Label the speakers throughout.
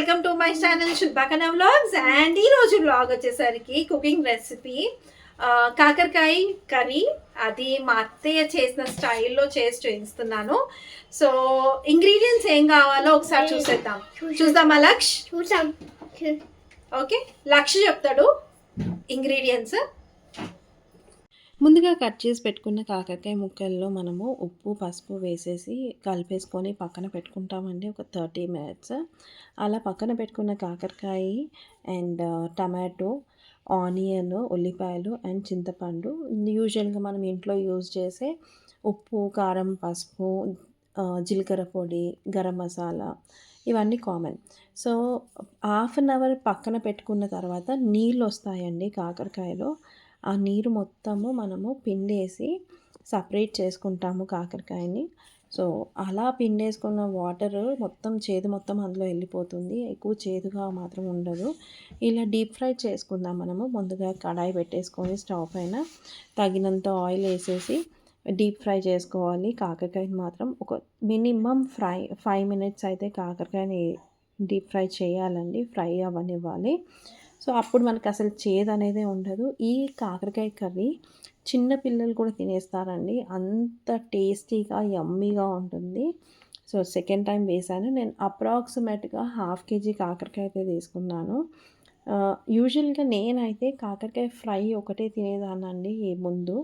Speaker 1: Welcome to my channel శుద్భాకన vlogs. And ఈ రోజు వ్లాగ్ వచ్చేసరికి కుకింగ్ రెసిపీ కాకరకాయ కర్రీ. అది మా అత్తయ్య చేసిన స్టైల్లో చేసి చూపిస్తున్నాను. సో ఇంగ్రీడియంట్స్ ఏం కావాలో ఒకసారి చూసేద్దాం. చూద్దామా లక్ష్?
Speaker 2: చూసాం
Speaker 1: ఓకే లక్ష్ చెప్తాడు ఇంగ్రీడియంట్స్.
Speaker 3: ముందుగా కట్ చేసి పెట్టుకున్న కాకరకాయ ముక్కల్లో మనము ఉప్పు పసుపు వేసేసి కలిపేసుకొని పక్కన పెట్టుకుంటామండి. ఒక థర్టీ మినిట్స్. అలా పక్కన పెట్టుకున్న కాకరకాయ అండ్ uh, టమాటో ఆనియన్ ఉల్లిపాయలు అండ్ చింతపండు యూజువల్గా మనం ఇంట్లో యూజ్ చేసే ఉప్పు కారం పసుపు uh, జీలకర్ర పొడి గరం మసాలా ఇవన్నీ common. So half an hour పక్కన పెట్టుకున్న తర్వాత నీళ్ళు వస్తాయండి కాకరకాయలో. ఆ నీరు మొత్తము మనము పిండేసి సపరేట్ చేసుకుంటాము కాకరకాయని. సో అలా పిండేసుకున్న వాటర్ మొత్తం చేదు మొత్తం అందులో వెళ్ళిపోతుంది. ఎక్కువ చేదుగా మాత్రం ఉండదు. ఇలా డీప్ ఫ్రై చేసుకుందాం మనము. ముందుగా కడాయి పెట్టేసుకొని స్టవ్ పైన తగినంత ఆయిల్ వేసేసి డీప్ ఫ్రై చేసుకోవాలి. కాకరకాయని మాత్రం ఒక మినిమం ఫ్రై ఫైవ్ మినిట్స్ అయితే కాకరకాయని డీప్ ఫ్రై చేయాలండి. ఫ్రై అవనివ్వాలి సో అప్పుడు మనకు అసలు చేదు అనేది ఉండదు. ఈ కాకరకాయ కర్రీ చిన్న పిల్లలు కూడా తినేస్తారండి. అంత టేస్టీగా యమ్మీగా ఉంటుంది. సో సెకండ్ టైం వేసాను నేను అప్రాక్సిమేట్గా హాఫ్ కేజీ కాకరకాయ అయితే తీసుకున్నాను. యూజువల్గా నేనైతే కాకరకాయ ఫ్రై ఒకటే తినేదానండి ఈ ముందు.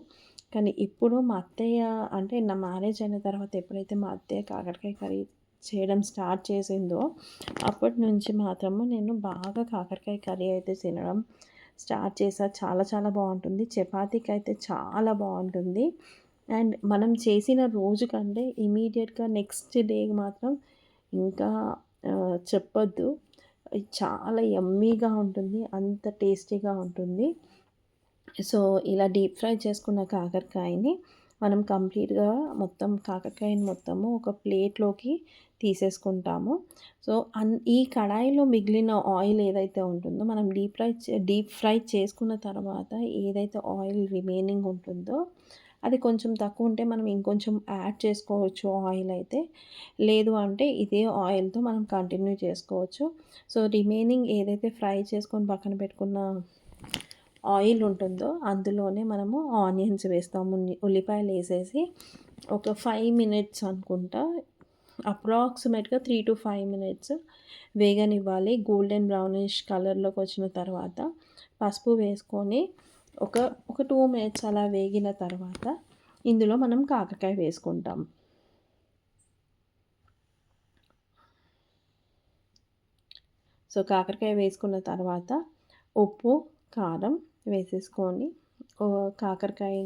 Speaker 3: కానీ ఇప్పుడు మా అత్తయ్య అంటే నా మ్యారేజ్ అయిన తర్వాత ఎప్పుడైతే మా అత్తయ్య కాకరకాయ కర్రీ చేయడం స్టార్ట్ చేసిందో అప్పటి నుంచి మాత్రము నేను బాగా కాకరకాయ కర్రీ అయితే తినడం స్టార్ట్ చేసా. చాలా చాలా బాగుంటుంది. చపాతీకి అయితే చాలా బాగుంటుంది. అండ్ మనం చేసిన రోజు కంటే ఇమీడియట్గా నెక్స్ట్ డే మాత్రం ఇంకా చెప్పొద్దు. చాలా యమ్మీగా ఉంటుంది. అంత టేస్టీగా ఉంటుంది. సో ఇలా డీప్ ఫ్రై చేసుకున్న కాకరకాయని మనం కంప్లీట్గా మొత్తం కాకరకాయని మొత్తము ఒక ప్లేట్లోకి తీసేసుకుంటాము. సో అన్ ఈ కడాయిలో మిగిలిన ఆయిల్ ఏదైతే ఉంటుందో మనం డీప్ ఫ్రై డీప్ ఫ్రై చేసుకున్న తర్వాత ఏదైతే ఆయిల్ రిమైనింగ్ ఉంటుందో అది కొంచెం తక్కువ ఉంటే మనం ఇంకొంచెం యాడ్ చేసుకోవచ్చు ఆయిల్ అయితే. లేదు అంటే ఇదే ఆయిల్తో మనం కంటిన్యూ చేసుకోవచ్చు. సో రిమైనింగ్ ఏదైతే ఫ్రై చేసుకొని పక్కన పెట్టుకున్న ఆయిల్ ఉంటుందో అందులోనే మనము ఆనియన్స్ వేస్తాము. ఉల్లి- ఉల్లిపాయలు వేసేసి ఒక ఫైవ్ మినిట్స్ అనుకుంటా. అప్రాక్సిమేట్గా త్రీ టు ఫైవ్ మినిట్స్ వేగనివ్వాలి. గోల్డెన్ బ్రౌనిష్ కలర్లోకి వచ్చిన తర్వాత పసుపు వేసుకొని ఒక ఒక టూ మినిట్స్ అలా వేగిన తర్వాత ఇందులో మనం కాకరకాయ వేసుకుంటాం. సో కాకరకాయ వేసుకున్న తర్వాత ఉప్పు కారం వేసేసుకొని కాకరకాయ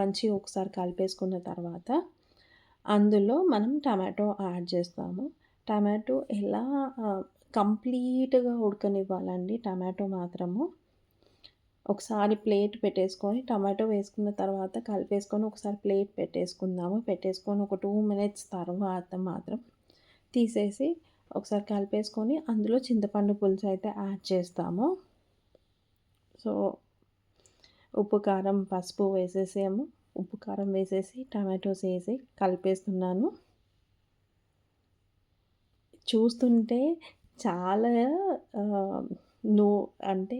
Speaker 3: మంచి ఒకసారి కలిపేసుకున్న తర్వాత అందులో మనం టమాటో యాడ్ చేస్తాము. టమాటో ఎలా కంప్లీట్గా ఉడకనివ్వాలండి టమాటో మాత్రము? ఒకసారి ప్లేట్ పెట్టేసుకొని టమాటో వేసుకున్న తర్వాత కలిపేసుకొని ఒకసారి ప్లేట్ పెట్టేసుకుందాము. పెట్టేసుకొని ఒక టూ మినిట్స్ తర్వాత మాత్రం తీసేసి ఒకసారి కలిపేసుకొని అందులో చింతపండు పులుసు అయితే యాడ్ చేస్తాము. సో ఉప్పు కారం పసుపు వేసేసాము ఉప్పు కారం వేసేసి టమాటోస్ వేసి కలిపేస్తున్నాను. చూస్తుంటే చాలా నో అంటే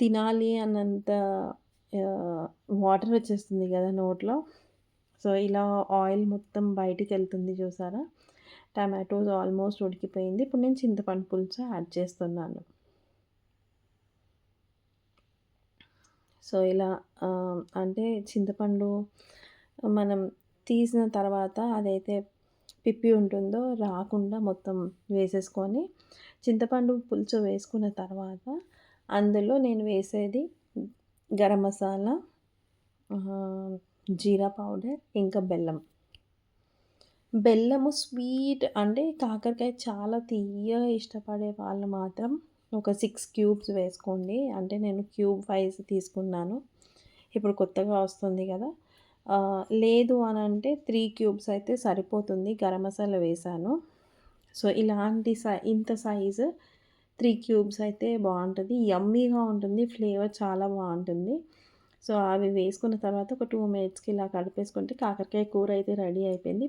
Speaker 3: తినాలి అన్నంత వాటర్ వచ్చేస్తుంది కదా నోట్లో. సో ఇలా ఆయిల్ మొత్తం బయటికి వెళ్తుంది చూసారా? టమాటోస్ ఆల్మోస్ట్ ఉడికిపోయింది. ఇప్పుడు నేను చింతపండు పులుసు యాడ్ చేస్తున్నాను. సో ఇలా అంటే చింతపండు మనం తీసిన తర్వాత అదైతే పిప్పి ఉంటుందో రాకుండా మొత్తం వేసేసుకొని చింతపండు పులుసు వేసుకున్న తర్వాత అందులో నేను వేసేది గరం మసాలా జీరా పౌడర్ ఇంకా బెల్లం. బెల్లము స్వీట్ అంటే కాకరకాయ చాలా తీయగా ఇష్టపడే వాళ్ళు మాత్రం ఒక సిక్స్ క్యూబ్స్ వేసుకోండి. అంటే నేను క్యూబ్ వైజ్ తీసుకున్నాను. ఇప్పుడు కొత్తగా వస్తుంది కదా. లేదు అని అంటే త్రీ క్యూబ్స్ అయితే సరిపోతుంది. గరం మసాలా వేసాను. సో ఇలాంటి సై ఇంత సైజు త్రీ క్యూబ్స్ అయితే బాగుంటుంది. యమ్మీగా ఉంటుంది. ఫ్లేవర్ చాలా బాగుంటుంది. సో అవి వేసుకున్న తర్వాత ఒక టూ మినిట్స్కి ఇలా కడిపేసుకుంటే కాకరకాయ కూర అయితే రెడీ అయిపోయింది.